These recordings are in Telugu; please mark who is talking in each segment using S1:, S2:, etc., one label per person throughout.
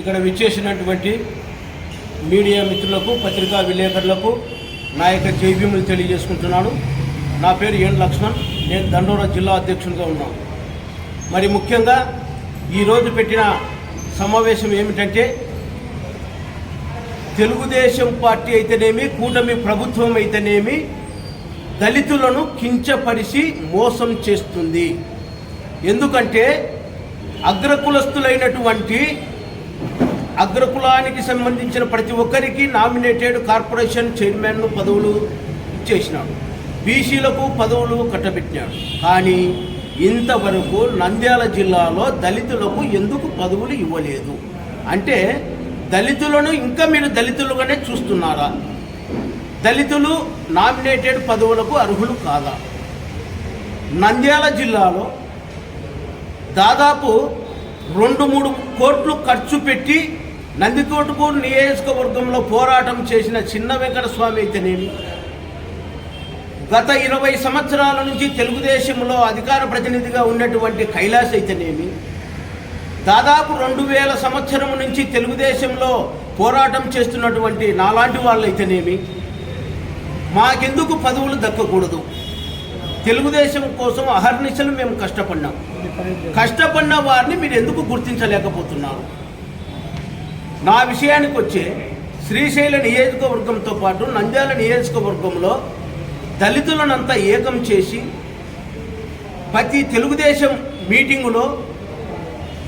S1: ఇక్కడ విచ్చేసినటువంటి మీడియా మిత్రులకు పత్రికా విలేకరులకు నా యొక్క జైభీములు తెలియజేసుకుంటున్నాను. నా పేరు ఎన్ లక్ష్మణ్. నేను దండోరా జిల్లా అధ్యక్షునిగా ఉన్నాను. మరి ముఖ్యంగా ఈరోజు పెట్టిన సమావేశం ఏమిటంటే తెలుగుదేశం పార్టీ అయితేనేమి కూటమి ప్రభుత్వం అయితేనేమి దళితులను కించపరిచి మోసం చేస్తుంది. ఎందుకంటే అగ్రకులస్తులైనటువంటి అగ్రకులానికి సంబంధించిన ప్రతి ఒక్కరికి నామినేటెడ్ కార్పొరేషన్ చైర్మన్ పదవులు ఇచ్చేసినాడు. బీసీలకు పదవులు కట్టబెట్టినాడు. కానీ ఇంతవరకు నంద్యాల జిల్లాలో దళితులకు ఎందుకు పదవులు ఇవ్వలేదు? అంటే దళితులను ఇంకా మీరు దళితులుగానే చూస్తున్నారా? దళితులు నామినేటెడ్ పదవులకు అర్హులు కాదా? నంద్యాల జిల్లాలో దాదాపు రెండు మూడు కోట్లు ఖర్చు పెట్టి నందికోటకు నియోజకవర్గంలో పోరాటం చేసిన చిన్న వెంకట స్వామి అయితేనేమి? గత ఇరవై సంవత్సరాల నుంచి తెలుగుదేశంలో అధికార ప్రతినిధిగా ఉన్నటువంటి కైలాస్ అయితేనేమి? దాదాపు రెండు వేల సంవత్సరం నుంచి తెలుగుదేశంలో పోరాటం చేస్తున్నటువంటి నాలాంటి వాళ్ళైతేనేమి మాకెందుకు పదవులు దక్కకూడదు? తెలుగుదేశం కోసం అహర్నిశలు మేము కష్టపడినాం కష్టపడిన వారిని మీరు ఎందుకు గుర్తించలేకపోతున్నారు? నా విషయానికి వచ్చే శ్రీశైల నియోజకవర్గంతో పాటు నంద్యాల నియోజకవర్గంలో దళితులనంతా ఏకం చేసి ప్రతి తెలుగుదేశం మీటింగులో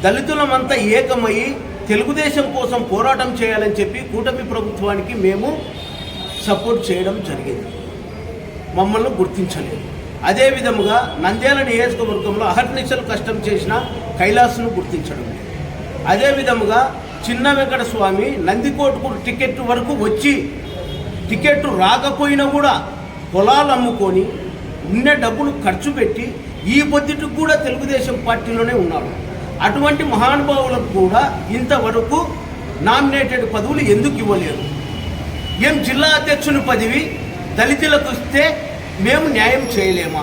S1: దళితులమంతా ఏకమయ్యి తెలుగుదేశం కోసం పోరాటం చేయాలని చెప్పి కూటమి ప్రభుత్వానికి మేము సపోర్ట్ చేయడం జరిగింది. మమ్మల్ని గుర్తించలేదు. అదే విధముగా నంద్యాల నియోజకవర్గంలో అహర్నిశలు కష్టం చేసిన కైలాసును గుర్తించడం లేదు. అదే విధముగా చిన్న వెంకట స్వామి నందికోటకు టికెట్ వరకు వచ్చి టికెట్ రాకపోయినా కూడా పొలాలు అమ్ముకొని ఉన్న డబ్బులు ఖర్చు పెట్టి ఈ పొద్దుటికి కూడా తెలుగుదేశం పార్టీలోనే ఉన్నాడు అటువంటి మహానుభావులకు కూడా ఇంతవరకు నామినేటెడ్ పదవులు ఎందుకు ఇవ్వలేదు? ఏం జిల్లా అధ్యక్షుని పదవి దళితులకు ఇస్తే మేము న్యాయం చేయలేమా?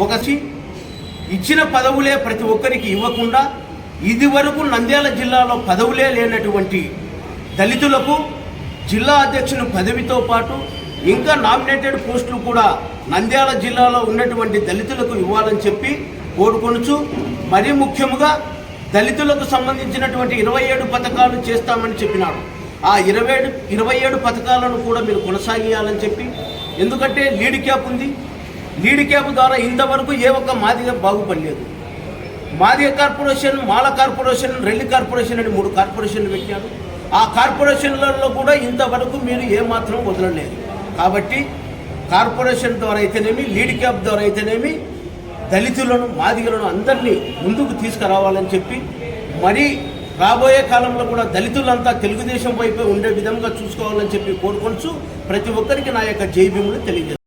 S1: ఒకసి ఇచ్చిన పదవులే ప్రతి ఒక్కరికి ఇవ్వకుండా ఇది వరకు నంద్యాల జిల్లాలో పదవులే లేనటువంటి దళితులకు జిల్లా అధ్యక్షుని పదవితో పాటు ఇంకా నామినేటెడ్ పోస్టులు కూడా నంద్యాల జిల్లాలో ఉన్నటువంటి దళితులకు ఇవ్వాలని చెప్పి కోరుకొనుచు మరీ ముఖ్యముగా దళితులకు సంబంధించినటువంటి ఇరవై ఏడు పథకాలు చేస్తామని చెప్పినాడు ఆ ఇరవై ఏడు ఇరవై ఏడు పథకాలను కూడా మీరు కొనసాగియాలని చెప్పి ఎందుకంటే లీడ్ క్యాప్ ఉంది. లీడ్ క్యాప్ ద్వారా ఇంతవరకు ఏ ఒక్క Madiga బాగుపడలేదు. Madiga corporation Mala corporation Relli corporation అని మూడు కార్పొరేషన్లు పెట్టారు. ఆ కార్పొరేషన్లలో కూడా ఇంతవరకు మీరు ఏమాత్రం వదలలేదు. కాబట్టి కార్పొరేషన్ ద్వారా అయితేనేమి లీడ్ క్యాప్ ద్వారా అయితేనేమి దళితులను మాదిగలను అందరినీ ముందుకు తీసుకురావాలని చెప్పి మరీ రాబోయే కాలంలో కూడా దళితులంతా తెలుగుదేశం వైపే ఉండే విధంగా చూసుకోవాలని చెప్పి కోరుకొంచు ప్రతి ఒక్కరికి నా యొక్క జైభీములు తెలియజేస్తాను